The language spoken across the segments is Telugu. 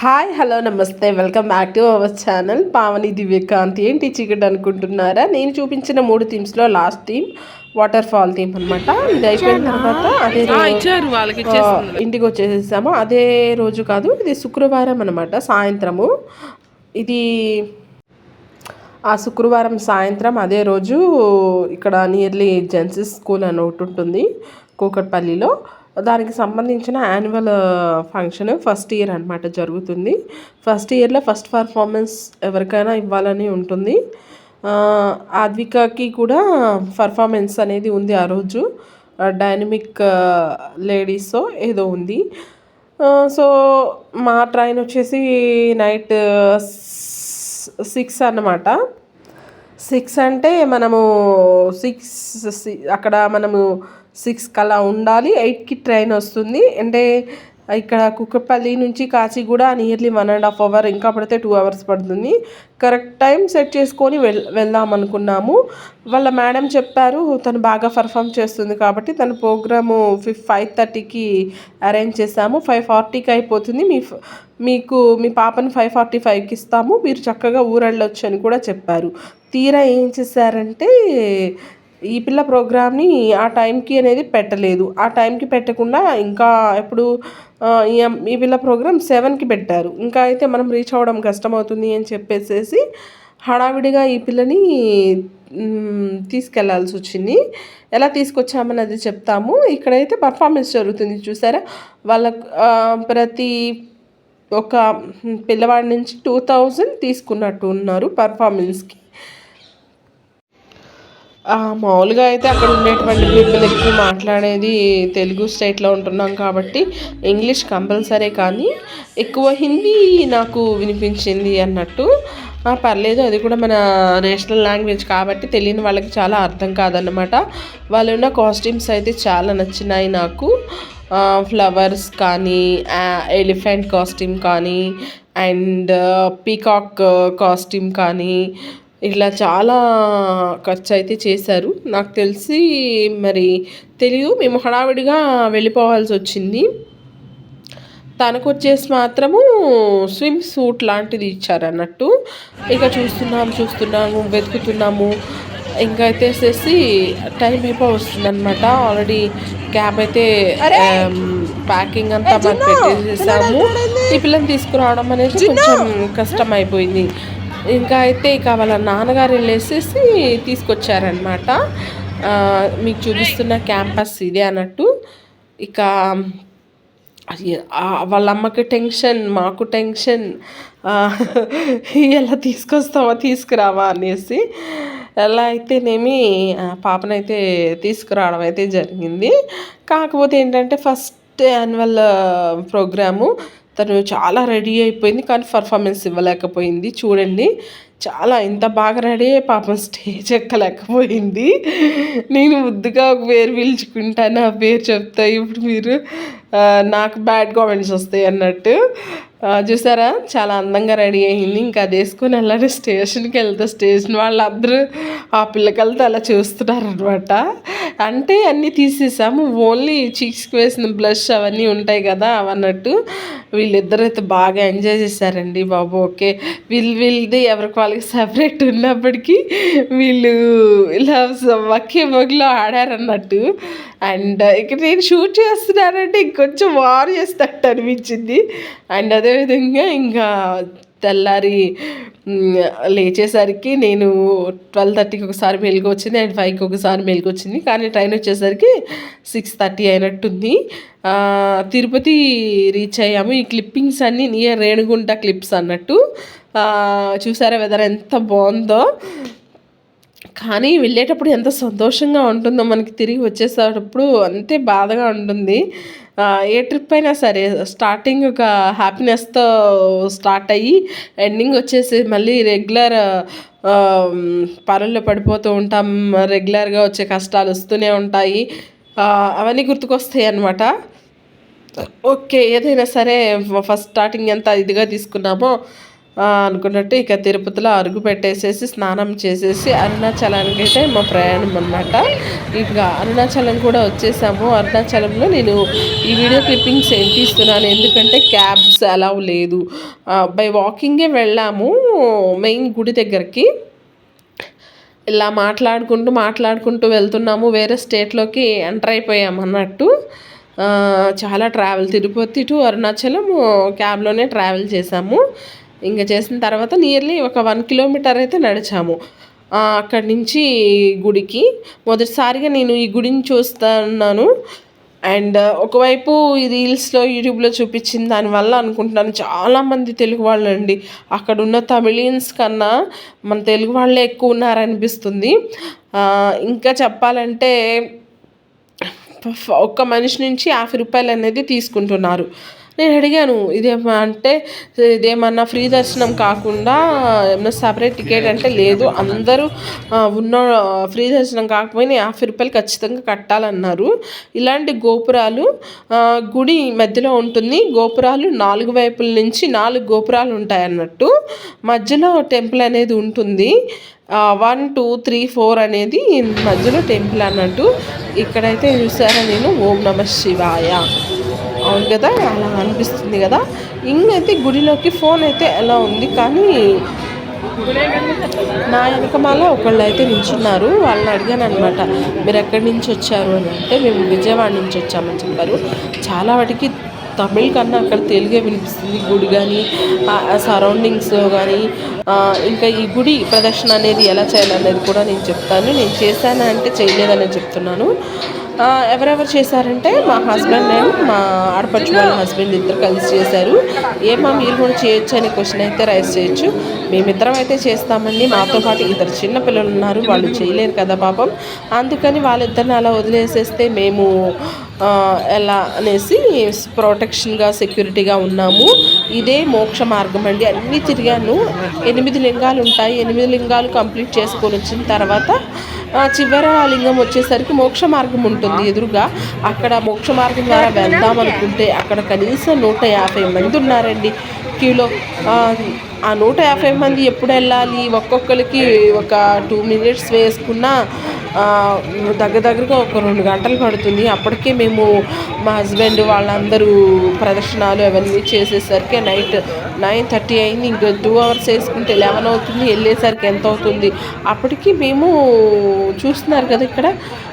హాయ్ హలో నమస్తే. Welcome back to our channel Pavani Divyakanth ఏంటి? చీకటి అనుకుంటున్నారా? నేను చూపించిన మూడు థీమ్స్లో last theme waterfall theme అనమాట ఇది అయిపోయిన తర్వాత అదే ఇచ్చారు వాళ్ళకి ఇంటికి వచ్చేసేసాము. అదే రోజు కాదు ఇది శుక్రవారం అనమాట సాయంత్రము. ఇది ఆ శుక్రవారం సాయంత్రం అదే రోజు ఇక్కడ నియర్లీ జెన్సిస్ స్కూల్ అని ఒకటి ఉంటుంది కూకట్పల్లిలో. దానికి సంబంధించిన యాన్యువల్ ఫంక్షన్ ఫస్ట్ ఇయర్ అనమాట జరుగుతుంది. ఫస్ట్ ఇయర్లో ఫస్ట్ పర్ఫార్మెన్స్ ఎవరికైనా ఇవ్వాలని ఉంటుంది. ఆద్వికకి కూడా పర్ఫార్మెన్స్ అనేది ఉంది ఆ రోజు. డైనమిక్ లేడీసో ఏదో ఉంది. సో మా ట్రైన్ వచ్చేసి నైట్ సిక్స్ అన్నమాట. సిక్స్ అంటే మనము సిక్స్ అక్కడ మనము సిక్స్ కలా ఉండాలి ఎయిట్కి ట్రైన్ వస్తుంది. అంటే ఇక్కడ కుక్కపల్లి నుంచి Kachiguda nearly one and half hour ఇంకా పడితే టూ అవర్స్ పడుతుంది. కరెక్ట్ టైం సెట్ చేసుకొని వెళ్ వెళ్దాం అనుకున్నాము. వాళ్ళ మేడం చెప్పారు తను బాగా పర్ఫామ్ చేస్తుంది కాబట్టి తన ప్రోగ్రాము ఫిఫ్ ఫైవ్ థర్టీకి అరేంజ్ చేసాము ఫైవ్ ఫార్టీకి అయిపోతుంది. మీ ఫ- మీకు మీ పాపని ఫైవ్ ఫార్టీ ఫైవ్కి ఇస్తాము. మీరు చక్కగా ఊరెళ్ళొచ్చు అని కూడా చెప్పారు. తీరా ఏం చేశారంటే ఈ పిల్ల ప్రోగ్రామ్ని ఆ టైంకి అనేది పెట్టలేదు. ఆ టైంకి పెట్టకుండా ఇంకా ఎప్పుడు ఈ ఈ పిల్ల ప్రోగ్రామ్ సెవెన్కి పెట్టారు. ఇంకా అయితే మనం రీచ్ అవ్వడం కష్టమవుతుంది అని చెప్పేసేసి హడావిడిగా ఈ పిల్లని తీసుకెళ్ళాల్సి వచ్చింది. ఎలా తీసుకొచ్చామన్నది చెప్తాము. ఇక్కడైతే పర్ఫార్మెన్స్ జరుగుతుంది చూసారా? వాళ్ళ ప్రతి ఒక పిల్లవాడి నుంచి టూ థౌజండ్ తీసుకున్నట్టు ఉన్నారు పర్ఫార్మెన్స్కి. మామూలుగా అయితే అక్కడ ఉండేటువంటి పీపుల్ ఎక్కువ మాట్లాడేది తెలుగు స్టేట్లో ఉంటున్నాం కాబట్టి ఇంగ్లీష్ కంపల్సరీ కానీ ఎక్కువ హిందీ నాకు వినిపించింది అన్నట్టు. పర్లేదు అది కూడా మన నేషనల్ లాంగ్వేజ్ కాబట్టి తెలియని వాళ్ళకి చాలా అర్థం కాదన్నమాట. వాళ్ళు ఉన్న కాస్ట్యూమ్స్ అయితే చాలా నచ్చినాయి నాకు. ఫ్లవర్స్ కానీ ఎలిఫెంట్ కాస్ట్యూమ్ కానీ అండ్ పీకాక్ కాస్ట్యూమ్ కానీ ఇలా చాలా ఖర్చు అయితే చేశారు. నాకు తెలిసి మరి తెలియదు మేము హడావిడిగా వెళ్ళిపోవాల్సి వచ్చింది. తనకు వచ్చేసి మాత్రము స్విమ్ సూట్ లాంటిది ఇచ్చారన్నట్టు. ఇక చూస్తున్నాము చూస్తున్నాము వెతుకుతున్నాము. ఇంకా అయితే వచ్చేసి టైం అయిపో వస్తుందన్నమాట ఆల్రెడీ క్యాబ్ అయితే ప్యాకింగ్ అంతా మనం పెట్టేసేసాము. ఈ పిల్లని తీసుకురావడం అనేది కొంచెం కష్టం అయిపోయింది ఇంకా అయితే ఇక వాళ్ళ నాన్నగారు వెళ్ళేసేసి తీసుకొచ్చారనమాట మీకు చూపిస్తున్న క్యాంపస్ ఇదే అన్నట్టు. ఇక వాళ్ళ అమ్మకి టెన్షన్ మాకు టెన్షన్ ఎలా తీసుకొస్తావా తీసుకురావా అనేసి. ఎలా అయితేనేమి పాపనైతే తీసుకురావడం అయితే జరిగింది. కాకపోతే ఏంటంటే ఫస్ట్ యాన్యువల్ ప్రోగ్రాము తను చాలా రెడీ అయిపోయింది కానీ పర్ఫార్మెన్స్ ఇవ్వలేకపోయింది. చూడండి చాలా ఇంత బాగా రెడీ అయ్యి పాపం స్టేజ్ ఎక్కలేకపోయింది. నేను ముద్దుగా ఒక పేరు పిలుచుకుంటాను ఆ పేరు చెప్తా ఇప్పుడు మీరు నాకు బ్యాడ్ కామెంట్స్ వస్తాయి అన్నట్టు. చూసారా? చాలా అందంగా రెడీ అయింది. ఇంకా అది వేసుకొని వెళ్ళాలి. స్టేషన్కి వెళ్తే స్టేషన్ వాళ్ళందరూ ఆ పిల్లకలతో అలా చూస్తున్నారు అనమాట అంటే అన్నీ తీసేసాము. ఓన్లీ చీక్స్కి వేసిన బ్లష్ అవన్నీ ఉంటాయి కదా అవన్నట్టు. వీళ్ళిద్దరు అయితే బాగా ఎంజాయ్ చేశారండి బాబు. ఓకే. వీళ్ళు వీళ్ళది ఎవరికి వాళ్ళకి సపరేట్ ఉన్నప్పటికీ వీళ్ళు ఇలా ఒకే బొగ్లో ఆడారన్నట్టు. అండ్ ఇక్కడ నేను షూట్ చేస్తున్నానంటే ఇంకొంచెం వార్ చేస్తట్టు అనిపించింది. అండ్ అదేవిధంగా ఇంకా తెల్లారి లేచేసరికి నేను ట్వెల్వ్ థర్టీకి ఒకసారి మెలుగు వచ్చింది అండ్ ఫైవ్కి ఒకసారి మెలుగు వచ్చింది. కానీ ట్రైన్ వచ్చేసరికి సిక్స్ థర్టీ అయినట్టుంది. తిరుపతి రీచ్ అయ్యాము. ఈ క్లిప్పింగ్స్ అన్నీ నియర్ రేణుగుంట క్లిప్స్ అన్నట్టు. చూసారా వెదర్ ఎంత బాగుందో? కానీ వెళ్ళేటప్పుడు ఎంత సంతోషంగా ఉంటుందో మనకి తిరిగి వచ్చేసేటప్పుడు అంతే బాధగా ఉంటుంది. ఏ ట్రిప్ అయినా సరే స్టార్టింగ్ ఒక హ్యాపీనెస్తో స్టార్ట్ అయ్యి ఎండింగ్ వచ్చేసి మళ్ళీ రెగ్యులర్ పనుల్లో పడిపోతూ ఉంటాం రెగ్యులర్గా వచ్చే కష్టాలు వస్తూనే ఉంటాయి. అవన్నీ గుర్తుకొస్తాయి అన్నమాట. ఓకే ఏదైనా సరే ఫస్ట్ స్టార్టింగ్ ఎంత ఇదిగా తీసుకున్నామో అనుకున్నట్టు ఇక తిరుపతిలో అరుగు పెట్టేసేసి స్నానం చేసేసి అరుణాచలానికి అయితే మా ప్రయాణం అనమాట ఇక అరుణాచలం కూడా వచ్చేసాము. అరుణాచలంలో నేను ఈ వీడియో క్లిప్పింగ్స్ ఏం తీస్తున్నాను? ఎందుకంటే క్యాబ్స్ అలౌ లేదు. బై వాకింగే వెళ్ళాము మెయిన్ గుడి దగ్గరికి. ఇలా మాట్లాడుకుంటూ మాట్లాడుకుంటూ వెళ్తున్నాము. వేరే స్టేట్లోకి ఎంటర్ అయిపోయాము అన్నట్టు. చాలా ట్రావెల్ తిరుపతి టు అరుణాచలం క్యాబ్లోనే ట్రావెల్ చేసాము. ఇంకా చేసిన తర్వాత నియర్లీ ఒక వన్ కిలోమీటర్ అయితే నడిచాము. అక్కడి నుంచి గుడికి. మొదటిసారిగా నేను ఈ గుడిని చూస్తున్నాను. అండ్ ఒకవైపు ఈ రీల్స్లో యూట్యూబ్లో చూపించింది దానివల్ల అనుకుంటున్నాను చాలామంది తెలుగు వాళ్ళు అండి అక్కడ ఉన్న తమిళియన్స్ కన్నా మన తెలుగు వాళ్ళే ఎక్కువ ఉన్నారనిపిస్తుంది. ఇంకా చెప్పాలంటే ఒక్క మనిషి నుంచి యాభై రూపాయలు అనేది తీసుకుంటున్నారు. నేను అడిగాను ఇదేమో అంటే ఇదేమన్నా ఫ్రీ దర్శనం కాకుండా ఏమన్నా సపరేట్ టికెట్ అంటే లేదు. అందరూ ఉన్న ఫ్రీ దర్శనం కాకపోయినా యాభై రూపాయలు ఖచ్చితంగా కట్టాలన్నారు. ఇలాంటి గోపురాలు గుడి మధ్యలో ఉంటుంది. గోపురాలు నాలుగు వైపుల నుంచి నాలుగు గోపురాలు ఉంటాయి అన్నట్టు. మధ్యలో టెంపుల్ అనేది ఉంటుంది. వన్ టూ త్రీ ఫోర్ అనేది మధ్యలో టెంపుల్ అన్నట్టు. ఇక్కడైతే చూసారా నేను? ఓం నమ శివాయ. అవును కదా? అలా అనిపిస్తుంది కదా? ఇంకైతే గుడిలోకి ఫోన్ అయితే ఎలా ఉంది. కానీ నా వెనకమాల ఒకళ్ళు అయితే నించున్నారు వాళ్ళని అడిగాను అనమాట మీరు ఎక్కడి నుంచి వచ్చారు? అని అంటే మేము విజయవాడ నుంచి వచ్చామని చెప్పారు. చాలా వాటికి తమిళ్ కన్నా అక్కడ తెలుగే వినిపిస్తుంది. గుడి కానీ సరౌండింగ్స్ కానీ ఇంకా ఈ గుడి ప్రదర్శన అనేది ఎలా చేయాలనేది కూడా నేను చెప్తాను. నేను చేశాను అంటే చేయలేదని చెప్తున్నాను. ఎవరెవరు చేశారంటే మా హస్బెండ్ నేను మా ఆడపడుచు వాళ్ళ హస్బెండ్ ఇద్దరు కలిసి చేశారు. ఏమా మీరు కూడా చేయొచ్చు అనే క్వశ్చన్ అయితే రైస్ చేయొచ్చు. మేమిద్దరం అయితే చేస్తామండి. మాతో పాటు ఇద్దరు చిన్న పిల్లలు ఉన్నారు. వాళ్ళు చేయలేరు కదా పాపం. అందుకని వాళ్ళిద్దరిని అలా వదిలేసేస్తే మేము ఎలా అనేసి ప్రొటెక్షన్గా సెక్యూరిటీగా ఉన్నాము. ఇదే మోక్ష మార్గం అండి. అన్నీ తిరిగాను. ఎనిమిది లింగాలు ఉంటాయి. ఎనిమిది లింగాలు కంప్లీట్ చేసుకొని వచ్చిన తర్వాత చివర లింగం వచ్చేసరికి మోక్ష మార్గం ఉంటుంది ఎదురుగా. అక్కడ మోక్ష మార్గం ద్వారా వెళ్దాం అనుకుంటే అక్కడ కనీసం నూట యాభై మంది ఉన్నారండి. క్యూలో ఆ నూట యాభై మంది ఎప్పుడు వెళ్ళాలి? ఒక్కొక్కరికి ఒక టూ మినిట్స్ వేసుకున్నా దగ్గర దగ్గరగా ఒక రెండు గంటలు పడుతుంది. అప్పటికే మేము మా హస్బెండ్ వాళ్ళందరూ ప్రదర్శనలు అవన్నీ చేసేసరికి నైట్ నైన్ థర్టీ అయింది. ఇంకా టూ అవర్స్ వేసుకుంటే లెవెన్ అవుతుంది వెళ్ళేసరికి ఎంత అవుతుంది? అప్పటికి మేము చూస్తున్నారు కదా ఇక్కడ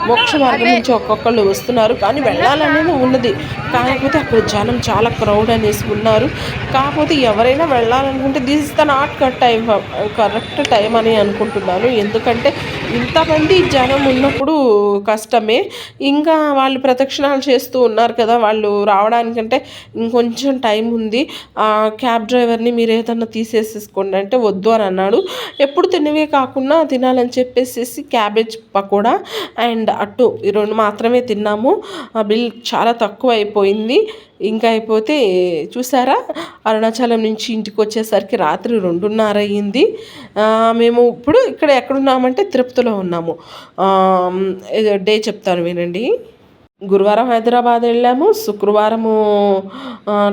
మోక్ష మార్గం నుంచి ఒక్కొక్కళ్ళు వస్తున్నారు. కానీ వెళ్ళాలనేది ఉన్నది. కాకపోతే అక్కడ జనం చాలా క్రౌడ్ అనేసి ఉన్నారు. కాకపోతే ఎవరైనా వెళ్ళాలనుకుంటే this is the not cut time correct time అని అనుకుంటున్నాను. ఎందుకంటే ఇంతమంది జనం ఉన్నప్పుడు కష్టమే. ఇంకా వాళ్ళు ప్రదక్షిణాలు చేస్తూ ఉన్నారు కదా వాళ్ళు రావడానికంటే ఇంకొంచెం టైం ఉంది. క్యాబ్ డ్రైవర్ని మీరు ఏదన్నా తీసేసేసుకోండి అంటే వద్దు అని అన్నాడు. ఎప్పుడు తినవే కాకుండా తినాలని చెప్పేసి క్యాబేజ్ పకోడా అండ్ అట్టు ఈ రెండు మాత్రమే తిన్నాము. ఆ బిల్ చాలా తక్కువ అయిపోయింది. ఇంకా అయిపోతే చూసారా? అరుణాచలం నుంచి ఇంటికి వచ్చేసరికి రాత్రి రెండున్నర అయ్యింది. మేము ఇప్పుడు ఇక్కడ ఎక్కడున్నామంటే తిరుపతిలో ఉన్నాము. డే చెప్తాను వినండి. గురువారం హైదరాబాద్ వెళ్ళాము శుక్రవారము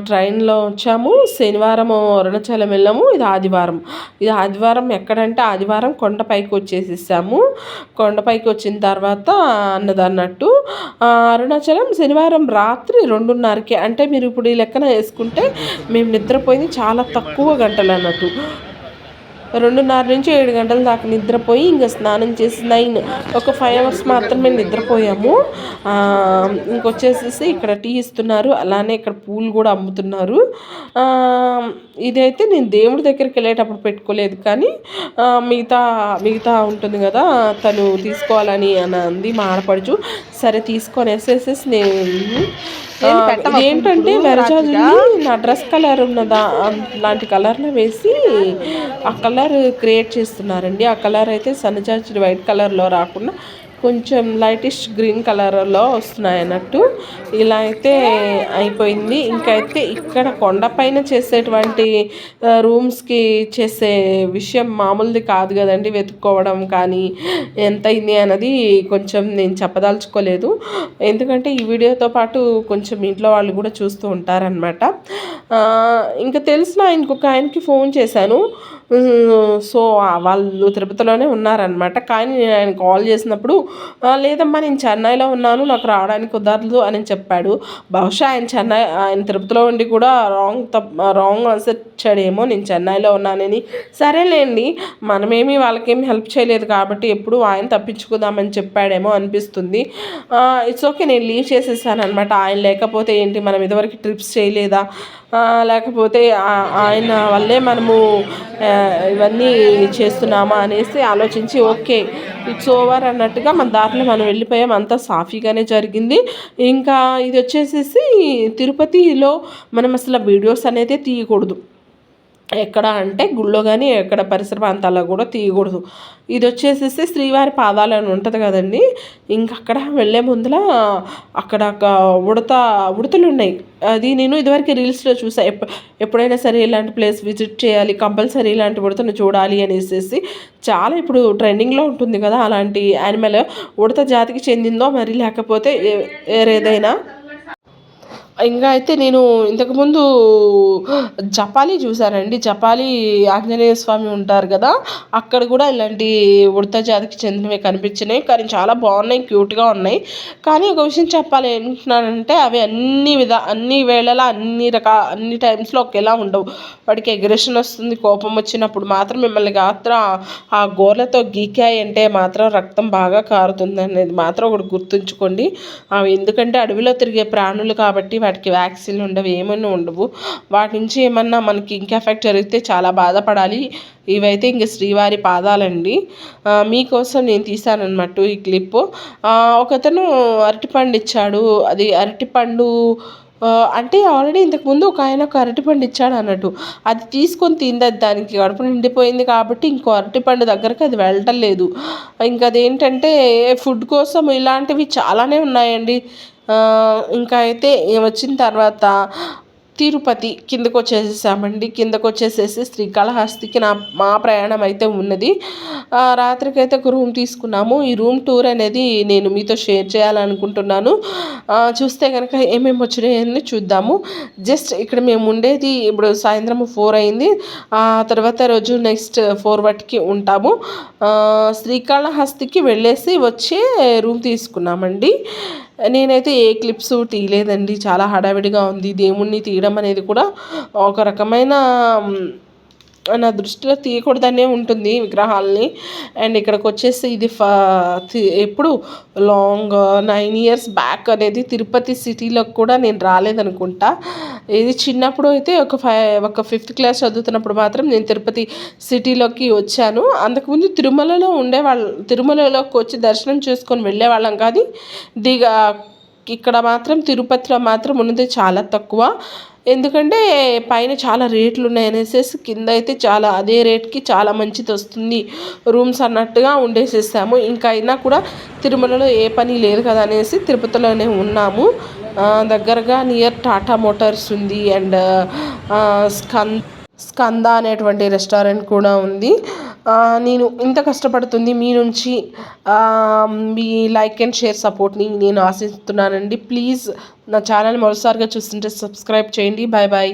ట్రైన్లో వచ్చాము శనివారము అరుణాచలం వెళ్ళాము ఇది ఆదివారం. ఇది ఆదివారం ఎక్కడంటే ఆదివారం కొండపైకి వచ్చేసేసాము. కొండపైకి వచ్చిన తర్వాత అన్నదన్నట్టు అరుణాచలం శనివారం రాత్రి రెండున్నరకి. అంటే మీరు ఇప్పుడు ఈ లెక్కన వేసుకుంటే మేము నిద్రపోయింది చాలా తక్కువ గంటలు అన్నట్టు రెండున్నర నుంచి ఏడు గంటల దాకా నిద్రపోయి ఇంకా స్నానం చేసి నైన్ ఒక ఫైవ్ అవర్స్ మాత్రమే నిద్రపోయాము. ఇంకొచ్చేసేసి ఇక్కడ టీ ఇస్తున్నారు. అలానే ఇక్కడ పూలు కూడా అమ్ముతున్నారు. ఇదైతే నేను దేవుడి దగ్గరికి వెళ్ళేటప్పుడు పెట్టుకోలేదు. కానీ మిగతా మిగతా ఉంటుంది కదా తను తీసుకోవాలని అని అంది మా ఆడపడుచు. సరే తీసుకొని వేసేసేసి నేను ఏంటంటే వెరజాజుని నా డ్రెస్ కలర్ ఉన్నదా లాంటి కలర్లో వేసి ఆ కలర్ క్రియేట్ చేస్తున్నారండి. ఆ కలర్ అయితే సన్నజాజి వైట్ కలర్లో రాకుండా కొంచెం లైటిష్ గ్రీన్ కలర్లో వస్తున్నాయి అన్నట్టు. ఇలా అయితే అయిపోయింది. ఇంకైతే ఇక్కడ కొండపైన చేసేటువంటి రూమ్స్కి చేసే విషయం మామూలుది కాదు కదండి. వెతుక్కోవడం కానీ ఎంత అయింది అన్నది కొంచెం నేను చెప్పదలుచుకోలేదు. ఎందుకంటే ఈ వీడియోతో పాటు కొంచెం ఇంట్లో వాళ్ళు కూడా చూస్తూ ఉంటారనమాట ఇంకా తెలిసిన ఇంకొక ఆయనకి ఫోన్ చేశాను. సో వాళ్ళు తిరుపతిలోనే ఉన్నారనమాట కానీ నేను ఆయన కాల్ చేసినప్పుడు లేదమ్మా నేను చెన్నైలో ఉన్నాను నాకు రావడానికి కుదరదు అని చెప్పాడు. బహుశా ఆయన చెన్నై ఆయన తిరుపతిలో ఉండి కూడా రాంగ్ తప్ప రాంగ్ ఆన్సర్ ఇచ్చాడేమో నేను చెన్నైలో ఉన్నానని. సరేలేండి మనమేమి వాళ్ళకేమి హెల్ప్ చేయలేదు కాబట్టి ఎప్పుడు ఆయన తప్పించుకుందామని చెప్పాడేమో అనిపిస్తుంది. ఇట్స్ ఓకే నేను లీవ్ చేసేసాను అనమాట ఆయన లేకపోతే ఏంటి మనం ఇదివరకు ట్రిప్స్ చేయలేదా? లేకపోతే ఆయన వల్లే మనము ఇవన్నీ చేస్తున్నామా అనేసి ఆలోచించి ఓకే ఇట్స్ ఓవర్ అన్నట్టుగా మన దారిలో మనం వెళ్ళిపోయాం. అంతా సాఫీగానే జరిగింది. ఇంకా ఇది వచ్చేసేసి తిరుపతిలో మనం అసలు వీడియోస్ అనేది తీయకూడదు. ఎక్కడ అంటే గుళ్ళో కానీ ఎక్కడ పరిసర ప్రాంతాల్లో కూడా తీయకూడదు. ఇది వచ్చేసేసి శ్రీవారి పాదాలు అని ఉంటుంది కదండి. ఇంకక్కడ అక్కడ వెళ్ళే ముందర అక్కడ ఒక ఉడత ఉడతలు ఉన్నాయి. అది నేను ఇదివరకు రీల్స్లో చూసా. ఎప్ ఎప్పుడైనా సరే ఇలాంటి ప్లేస్ విజిట్ చేయాలి కంపల్సరీ ఇలాంటి ఉడతను చూడాలి అనేసి చాలా ఇప్పుడు ట్రెండింగ్లో ఉంటుంది కదా అలాంటి యానిమల్. ఉడత జాతికి చెందిందో మరి లేకపోతే వేరేదైనా ఇంకా అయితే నేను ఇంతకుముందు జపాలి చూశానండి. జపాలి ఆంజనేయ స్వామి ఉంటారు కదా అక్కడ కూడా ఇలాంటి ఉడత జాతికి చెందినవి కనిపించినాయి. కానీ చాలా బాగున్నాయి క్యూట్గా ఉన్నాయి. కానీ ఒక విషయం చెప్పాలి ఏంటంటే అవి అన్ని విధ అన్ని వేళలా అన్ని రకాల అన్ని టైమ్స్లో ఒకేలా ఉండవు. వాడికి ఎగ్రెషన్ వస్తుంది కోపం వచ్చినప్పుడు మాత్రం మిమ్మల్ని మాత్రం ఆ గోర్లతో గీకాయి అంటే మాత్రం రక్తం బాగా కారుతుంది అనేది మాత్రం ఒకటి గుర్తుంచుకోండి. అవి ఎందుకంటే అడవిలో తిరిగే ప్రాణులు కాబట్టి వాటికి వ్యాక్సిన్లు ఉండవు ఏమైనా ఉండవు. వాటి నుంచి ఏమన్నా మనకి ఇంకా ఎఫెక్ట్ జరిగితే చాలా బాధపడాలి. ఇవైతే ఇంక శ్రీవారి పాదాలండి. మీకోసం నేను తీసానమాట ఈ క్లిప్. ఒకతను అరటిపండు ఇచ్చాడు. అది అరటిపండు అంటే ఆల్రెడీ ఇంతకుముందు ఒక ఆయన ఒక అరటిపండు ఇచ్చాడు అన్నట్టు. అది తీసుకొని తిందది దానికి కడుపు నిండిపోయింది కాబట్టి ఇంకో అరటిపండు దగ్గరకు అది వెళ్ళటం లేదు. ఇంకా అదేంటంటే ఫుడ్ కోసం ఇలాంటివి చాలానే ఉన్నాయండి. ఇంకా అయితే వచ్చిన తర్వాత తిరుపతి కిందకు వచ్చేసేసామండి. కిందకు వచ్చేసేసి శ్రీకాళహస్తికి నా మా ప్రయాణం అయితే ఉన్నది. రాత్రికి అయితే ఒక రూమ్ తీసుకున్నాము. ఈ రూమ్ టూర్ అనేది నేను మీతో షేర్ చేయాలనుకుంటున్నాను. చూస్తే కనుక ఏమేమి వచ్చినాయని చూద్దాము. జస్ట్ ఇక్కడ మేము ఉండేది ఇప్పుడు సాయంత్రం ఫోర్ అయింది. ఆ తర్వాత రోజు నెక్స్ట్ ఫోర్ వాటికి ఉంటాము శ్రీకాళహస్తికి వెళ్ళేసి వచ్చే రూమ్ తీసుకున్నామండి. నేనైతే ఏ క్లిప్స్ తీయలేదండి. చాలా హడావిడిగా ఉంది. దేవుణ్ణి తీయడం అనేది కూడా ఒక రకమైన నా దృష్టిలో తీయకూడదనే ఉంటుంది విగ్రహాలని. అండ్ ఇక్కడికి వచ్చేసి ఇది ఫ ఎప్పుడు లాంగ్ నైన్ ఇయర్స్ బ్యాక్ అనేది తిరుపతి సిటీలోకి కూడా నేను రాలేదనుకుంటా. ఇది చిన్నప్పుడు అయితే ఒక ఫైవ్ ఒక ఫిఫ్త్ క్లాస్ చదువుతున్నప్పుడు మాత్రం నేను తిరుపతి సిటీలోకి వచ్చాను. అంతకుముందు తిరుమలలో ఉండేవాళ్ళు తిరుమలలోకి వచ్చి దర్శనం చేసుకొని వెళ్ళేవాళ్ళం కానీ దిగా ఇక్కడ మాత్రం తిరుపతిలో మాత్రం ఉన్నది చాలా తక్కువ. ఎందుకంటే పైన చాలా రేట్లు ఉన్నాయి అనేసి కింద అయితే చాలా అదే రేట్కి చాలా మంచిది వస్తుంది రూమ్స్ అన్నట్టుగా ఉండేసేసాము. ఇంకా అయినా కూడా తిరుమలలో ఏ పని లేదు కదా అనేసి తిరుపతిలోనే ఉన్నాము. దగ్గరగా నియర్ టాటా మోటార్స్ ఉంది అండ్ స్కంద్ స్కంద అనేటువంటి రెస్టారెంట్ కూడా ఉంది. నేను ఇంత కష్టపడుతుంది మీ నుంచి మీ లైక్ అండ్ షేర్ సపోర్ట్ని నేను ఆశిస్తున్నానండి. ప్లీజ్ నా ఛానల్ మరోసారిగా చూస్తుంటే సబ్స్క్రైబ్ చేయండి. Bye bye